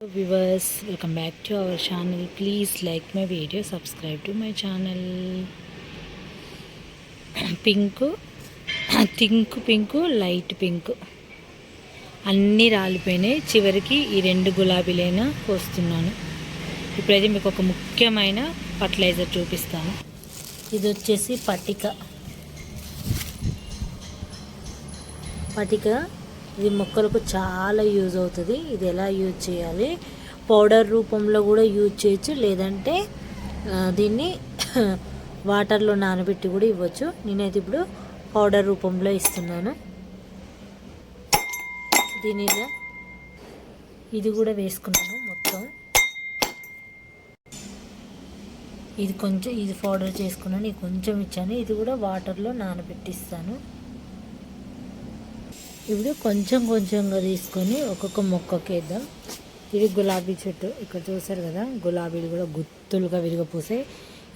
Viewers welcome back to our channel please like my video subscribe to my channel pink think pink light pink అన్నీ రాలిపోయినాయి. చివరికి ఈ రెండు గులాబీలైనా పోస్తున్నాను ఇప్పుడైతే మీకు ఒక ముఖ్యమైన ఫర్టిలైజర్ చూపిస్తాను. ఇది వచ్చేసి పటిక. పటిక ఇది మొక్కలకు చాలా యూజ్ అవుతుంది. ఇది ఎలా యూజ్ చేయాలి? పౌడర్ రూపంలో కూడా యూజ్ చేయొచ్చు. లేదంటే దీన్ని వాటర్లో నానబెట్టి కూడా ఇవ్వచ్చు. నేనైతే ఇప్పుడు పౌడర్ రూపంలో ఇస్తున్నాను. దీని ఇది కూడా వేసుకున్నాను మొత్తం. ఇది కొంచెం ఇది పౌడర్ చేసుకున్నాను. ఇది కొంచెం ఇచ్చాను. ఇది కూడా వాటర్లో నానబెట్టిస్తాను. ఇప్పుడు కొంచెం కొంచెంగా తీసుకొని ఒక్కొక్క మొక్కకి వేద్దాం ఇది గులాబీ చెట్టు. ఇక్కడ చూసారు కదా గులాబీలు కూడా గుత్తులుగా విరిగపూసాయి.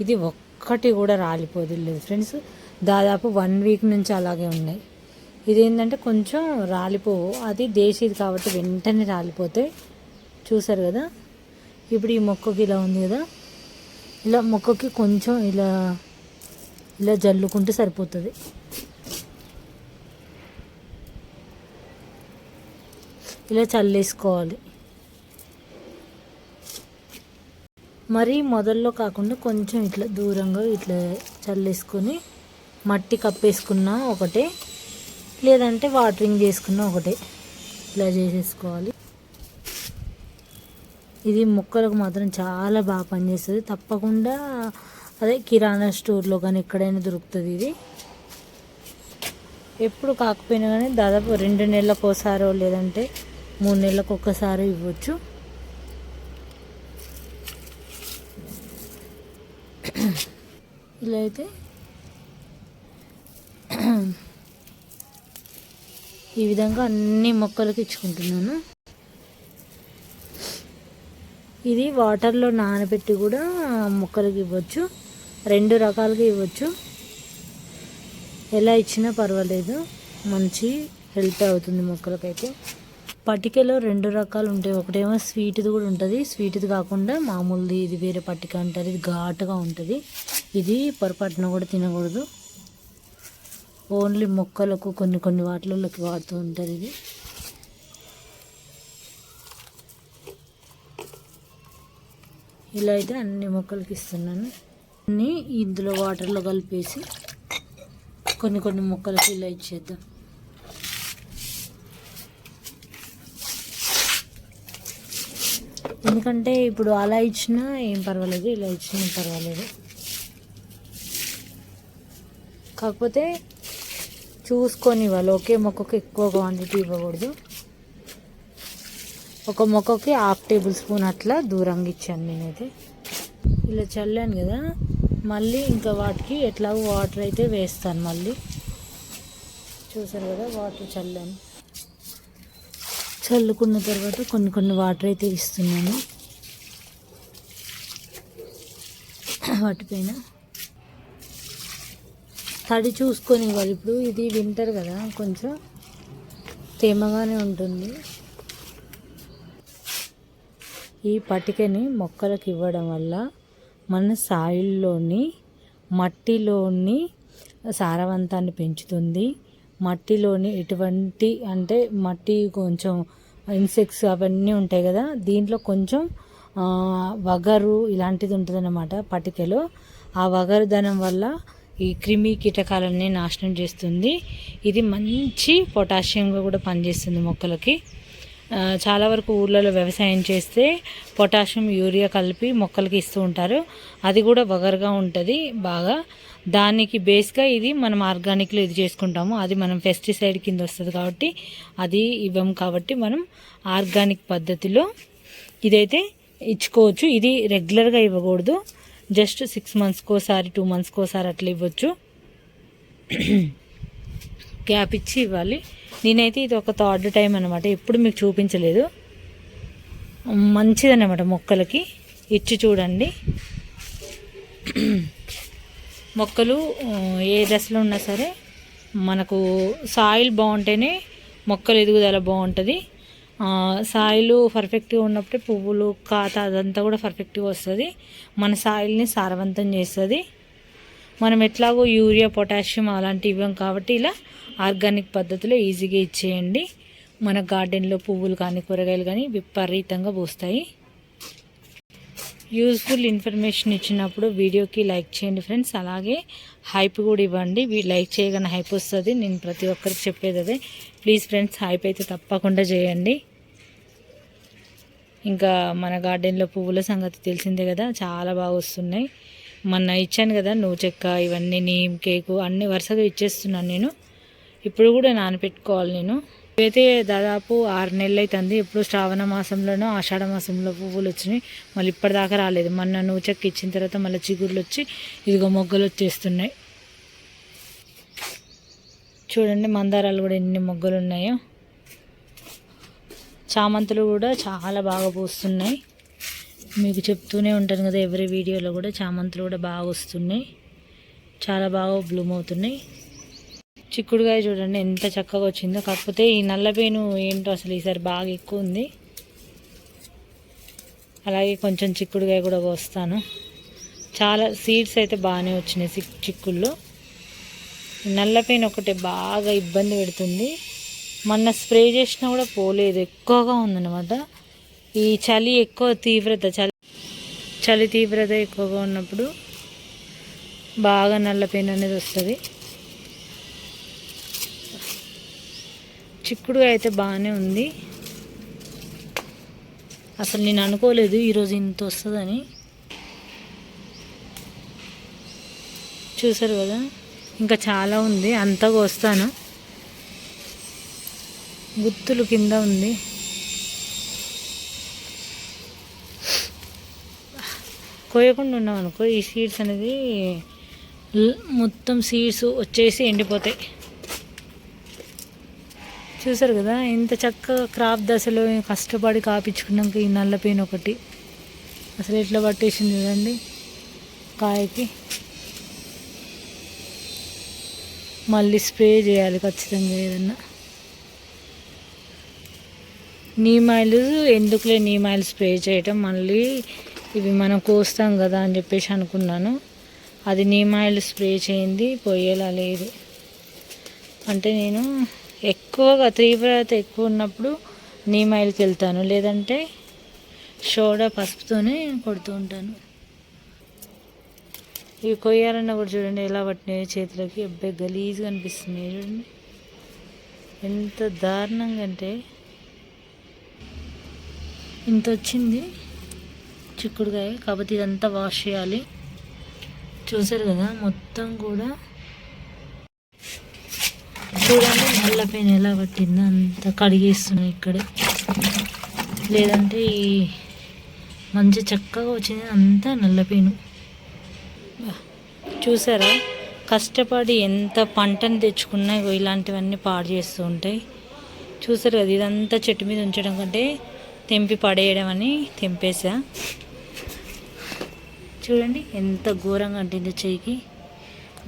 ఇది ఒక్కటి కూడా రాలిపోదు లేదు ఫ్రెండ్స్. దాదాపు వన్ వీక్ నుంచి అలాగే ఉన్నాయి. ఇదేంటంటే కొంచెం రాలిపోవు. అది దేశీది కాబట్టి వెంటనే రాలిపోతాయి. చూసారు కదా? ఇప్పుడు ఈ మొక్కకి ఇలా ఉంది కదా? ఇలా మొక్కకి కొంచెం ఇలా ఇలా జల్లుకుంటే సరిపోతుంది. ఇలా చల్లేసుకోవాలి. మరీ మొదల్లో కాకుండా కొంచెం ఇట్లా దూరంగా ఇట్లా చల్లేసుకొని మట్టి కప్పేసుకున్న ఒకటే లేదంటే వాటరింగ్ చేసుకున్న ఒకటే. ఇలా చేసేసుకోవాలి. ఇది మొక్కలకు మాత్రం చాలా బాగా పనిచేస్తుంది. తప్పకుండా అదే కిరాణా స్టోర్లో కానీ ఎక్కడైనా దొరుకుతుంది ఇది. ఎప్పుడు కాకపోయినా కానీ దాదాపు రెండు నెలలకు ఒకసారో లేదంటే మూడు నెలలకు ఒక్కసారి ఇవ్వచ్చు. ఇలా అయితే ఈ విధంగా అన్ని మొక్కలకు ఇచ్చుకుంటున్నాను. ఇది వాటర్లో నానబెట్టి కూడా మొక్కలకి ఇవ్వచ్చు. రెండు రకాలుగా ఇవ్వచ్చు. ఎలా ఇచ్చినా పర్వాలేదు. మంచి హెల్ప్ అవుతుంది మొక్కలకైతే. పట్టికలో రెండు రకాలు ఉంటాయి. ఒకటేమో స్వీట్ది కూడా ఉంటుంది. స్వీట్ది కాకుండా మామూలుది ఇది వేరే పట్టిక అంటారు. ఇది ఘాటుగా ఉంటుంది. ఇది పొరపాటున కూడా తినకూడదు. ఓన్లీ మొక్కలకు కొన్ని కొన్ని వాటిలలోకి వాడుతూ ఉంటారు ఇది. ఇలా అయితే అన్ని మొక్కలకి ఇస్తున్నాను. అన్నీ ఇందులో వాటర్లో కలిపేసి కొన్ని కొన్ని మొక్కలకి ఇలా ఇచ్చేద్దాం. ఎందుకంటే ఇప్పుడు అలా ఇచ్చినా ఏం పర్వాలేదు ఇలా ఇచ్చినా పర్వాలేదు. కాకపోతే చూసుకొని ఇవ్వాలి. ఒకే మొక్కకు ఎక్కువ క్వాంటిటీ ఇవ్వకూడదు. ఒక మొక్కకి హాఫ్ టేబుల్ స్పూన్ అట్లా దూరంగా ఇచ్చాను నేనైతే. ఇలా చల్లాను కదా మళ్ళీ ఇంకా వాటికి ఎట్లాగో వాటర్ అయితే వేస్తాను మళ్ళీ. చూసారు కదా వాటర్ చల్లాను. చల్లుకున్న తర్వాత కొన్ని కొన్ని వాటర్ అయితే ఇస్తున్నాను. వాటిపైన తడి చూసుకొని ఇవ్వాలి ఇప్పుడు ఇది వింటర్ కదా కొంచెం తేమగానే ఉంటుంది. ఈ పటికని మొక్కలకు ఇవ్వడం వల్ల మన సాయిల్లోని మట్టిలోని సారవంతాన్ని పెంచుతుంది. మట్టిలోని ఎటువంటి అంటే మట్టి కొంచెం ఇన్సెక్ట్స్ అవన్నీ ఉంటాయి కదా దీంట్లో కొంచెం వగరు ఇలాంటిది ఉంటుంది అన్నమాట పటికలో. ఆ వగరుదనం వల్ల ఈ క్రిమి కీటకాలన్నీ నాశనం చేస్తుంది. ఇది మంచి పొటాషియంగా కూడా పనిచేస్తుంది మొక్కలకి. చాలా వరకు ఊర్లలో వ్యవసాయం చేస్తే పొటాషియం యూరియా కలిపి మొక్కలకి ఇస్తూ ఉంటారు. అది కూడా వగరుగా ఉంటుంది బాగా. దానికి బేస్గా ఇది మనం ఆర్గానిక్లో ఇది చేసుకుంటాము. అది మనం పెస్టిసైడ్ కింద వస్తుంది కాబట్టి అది ఇవ్వం కాబట్టి మనం ఆర్గానిక్ పద్ధతిలో ఇదైతే ఇచ్చుకోవచ్చు. ఇది రెగ్యులర్గా ఇవ్వకూడదు. జస్ట్ సిక్స్ మంత్స్కి ఒకసారి టూ మంత్స్కి ఒకసారి అట్లా ఇవ్వచ్చు. గ్యాప్ ఇచ్చి ఇవ్వాలి. నేనైతే ఇది ఒక థర్డ్ టైం అనమాట ఎప్పుడు మీకు చూపించలేదు. మంచిదన్నమాట మొక్కలకి. ఇచ్చి చూడండి. మొక్కలు ఏ దశలో ఉన్నా సరే మనకు సాయిల్ బాగుంటేనే మొక్కలు ఎదుగుదల బాగుంటుంది. సాయిలు పర్ఫెక్ట్గా ఉన్నప్పుడే పువ్వులు కాత అదంతా కూడా పర్ఫెక్ట్గా వస్తుంది. మన సాయిల్ని సారవంతం చేస్తుంది. మనం ఎట్లాగో యూరియా పొటాషియం అలాంటివి ఇవ్వం కాబట్టి ఇలా ఆర్గానిక్ పద్ధతిలో ఈజీగా ఇచ్చేయండి. మన గార్డెన్లో పువ్వులు కానీ కూరగాయలు కానీ విపరీతంగా పూస్తాయి. యూస్ఫుల్ ఇన్ఫర్మేషన్ ఇచ్చినప్పుడు వీడియోకి లైక్ చేయండి ఫ్రెండ్స్. అలాగే హైప్ కూడా ఇవ్వండి. లైక్ చేయగానే హైప్ వస్తుంది. నేను ప్రతి ఒక్కరికి చెప్పేది అదే. ప్లీజ్ ఫ్రెండ్స్ హైప్ అయితే తప్పకుండా చేయండి. ఇంకా మన గార్డెన్లో పువ్వుల సంగతి తెలిసిందే కదా. చాలా బాగా వస్తున్నాయి. మొన్న ఇచ్చాను కదా నువ్వు చెక్క ఇవన్నీ నీమ్ కేకు అన్నీ వరుసగా ఇచ్చేస్తున్నాను నేను. ఇప్పుడు కూడా నానపెట్టుకోవాలి నేను. ఇవైతే దాదాపు ఆరు నెలలు అవుతుంది ఇప్పుడు శ్రావణ మాసంలోనో ఆషాఢ మాసంలో పువ్వులు వచ్చినాయి. మళ్ళీ ఇప్పటిదాకా రాలేదు. మొన్న నువ్వు చెక్క ఇచ్చిన తర్వాత మళ్ళీ చిగుర్లు వచ్చి ఇదిగో మొగ్గలు వచ్చేస్తున్నాయి. చూడండి మందారాలు కూడా ఎన్ని మొగ్గలు ఉన్నాయో. చామంతులు కూడా చాలా బాగా పూస్తున్నాయి. మీకు చెప్తూనే ఉంటాను కదా ఎవరి వీడియోలో కూడా చామంతులు కూడా బాగా వస్తున్నాయి. చాలా బాగా బ్లూమ్ అవుతున్నాయి. చిక్కుడుకాయ చూడండి ఎంత చక్కగా వచ్చిందో. కాకపోతే ఈ నల్లపేను ఏంటో అసలు ఈసారి బాగా ఎక్కువ ఉంది. అలాగే కొంచెం చిక్కుడుకాయ కూడా కోస్తాను చాలా సీడ్స్ అయితే బాగానే వచ్చినాయి చిక్కుల్లో. నల్లపేను ఒకటి బాగా ఇబ్బంది పెడుతుంది. మొన్న స్ప్రే చేసినా కూడా పోలేదు ఎక్కువగా ఉందన్నమాట. ఈ చలి ఎక్కువ తీవ్రత చలి చలి తీవ్రత ఎక్కువగా ఉన్నప్పుడు బాగా నల్లపేను అనేది వస్తుంది. చిక్కుడు అయితే బాగానే ఉంది. అసలు నేను అనుకోలేదు ఈరోజు ఇంత వస్తుందని. చూసారు కదా ఇంకా చాలా ఉంది అంతగా వస్తాను. గుత్తులు కింద ఉంది. కోయకుండా ఉన్నాం అనుకో ఈ సీడ్స్ అనేది మొత్తం సీడ్స్ వచ్చేసి ఎండిపోతాయి. చూసారు కదా ఇంత చక్కగా క్రాప్ దశలో కష్టపడి కాపించుకున్నాక ఈ నల్ల పెయిన్ ఒకటి. అసలు ఎట్లా పట్టేసింది చూడండి కాయకి. మళ్ళీ స్ప్రే చేయాలి ఖచ్చితంగా ఏదన్నా. నీమాయిల్ ఎందుకులే నీమాయిల్ స్ప్రే చేయటం? మళ్ళీ ఇవి మనం కోస్తాం కదా అని చెప్పేసి అనుకున్నాను. అది నీమాయిల్ స్ప్రే చేయింది పోయేలా లేదు. అంటే నేను ఎక్కువగా తీవ్రత ఎక్కువ ఉన్నప్పుడు నీమ్ ఆయిల్కి వెళ్తాను. లేదంటే సోడా పసుపుతోనే కొడుతూ ఉంటాను. ఇవి కొయ్యాలన్నా కూడా చూడండి ఎలా పట్టినాయి చేతులకి. అబ్బాయి గలీజ్గా అనిపిస్తున్నాయి చూడండి. ఎంత దారుణంగా అంటే ఇంత వచ్చింది. చిక్కుడుకాయ కాకపోతే ఇదంతా వాష్ చేయాలి. చూసారు కదా మొత్తం కూడా చూడండి నల్ల పెయిన్ ఎలా పట్టిందో. అంత కడిగేస్తున్నాయి ఇక్కడే. లేదంటే ఈ మంచి చక్కగా వచ్చింది. అంతా నల్ల పెయిన్ చూసారా? కష్టపడి ఎంత పంటను తెచ్చుకున్నా ఇలాంటివన్నీ పాడు చేస్తూ ఉంటాయి. చూసారు కదా ఇదంతా చెట్టు మీద ఉంచడం కంటే తెంపి పడేయడం అని తెంపేసా చూడండి ఎంత ఘోరంగా అంటుందో చెయ్యికి.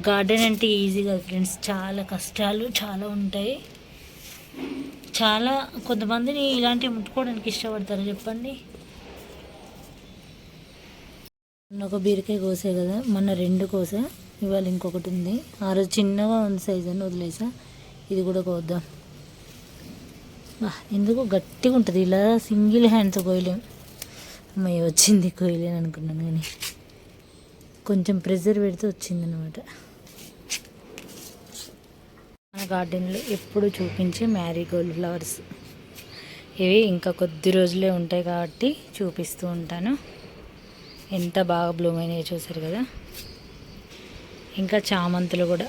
గార్డెన్ అంటే ఈజీగా ఫ్రెండ్స్ చాలా కష్టాలు చాలా ఉంటాయి. చాలా కొంతమందిని ఇలాంటివి ముట్టుకోవడానికి ఇష్టపడతారు చెప్పండి. ఒక బీరకాయ కోసే కదా మొన్న రెండు కోసా ఇవాళ ఇంకొకటి ఉంది. ఆ రోజు చిన్నగా ఉంది సైజ్ అని వదిలేసా ఇది కూడా కోద్దాం. ఎందుకు గట్టిగా ఉంటుంది ఇలా సింగిల్ హ్యాండ్తో కోయలేం అమ్మాయి వచ్చింది కోయలేను అనుకున్నాను కానీ. కొంచెం ప్రెజర్ పెడితే వచ్చిందనమాట. మన గార్డెన్లో ఎప్పుడు చూపించే మ్యారీగోల్డ్ ఫ్లవర్స్ ఇవి ఇంకా కొద్ది రోజులే ఉంటాయి కాబట్టి చూపిస్తూ ఉంటాను. ఎంత బాగా బ్లూమ్ అయినాయో చూసారు కదా? ఇంకా చామంతులు కూడా.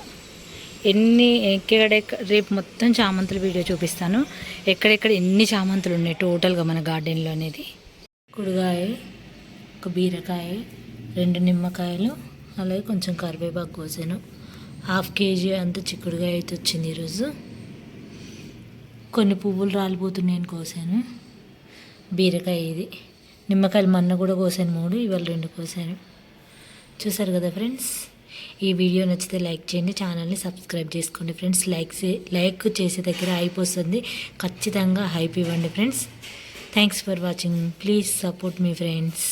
ఎన్ని ఎక్కడెక్కడ రేపు మొత్తం చామంతుల వీడియో చూపిస్తాను. ఎక్కడెక్కడ ఎన్ని చామంతులు ఉన్నాయి టోటల్గా మన గార్డెన్లో అనేది. కుడుగాయ ఒక బీరకాయ రెండు నిమ్మకాయలు అలాగే కొంచెం కరివేపాకు కోసాను. హాఫ్ కేజీ అంత చిక్కుడుగా అయితే వచ్చింది ఈరోజు. కొన్ని పువ్వులు రాలిపోతున్నాయని కోసాను. బీరకాయ ఇది. నిమ్మకాయలు మన్న కూడా కోసాను మూడు ఇవాళ రెండు కోసాను. చూసారు కదా ఫ్రెండ్స్? ఈ వీడియో నచ్చితే లైక్ చేయండి ఛానల్ని సబ్స్క్రైబ్ చేసుకోండి ఫ్రెండ్స్. లైక్ లైక్ చేసే దగ్గర హైప్ వస్తుంది. ఖచ్చితంగా హైప్ ఇవ్వండి friends. Thanks for watching please support me friends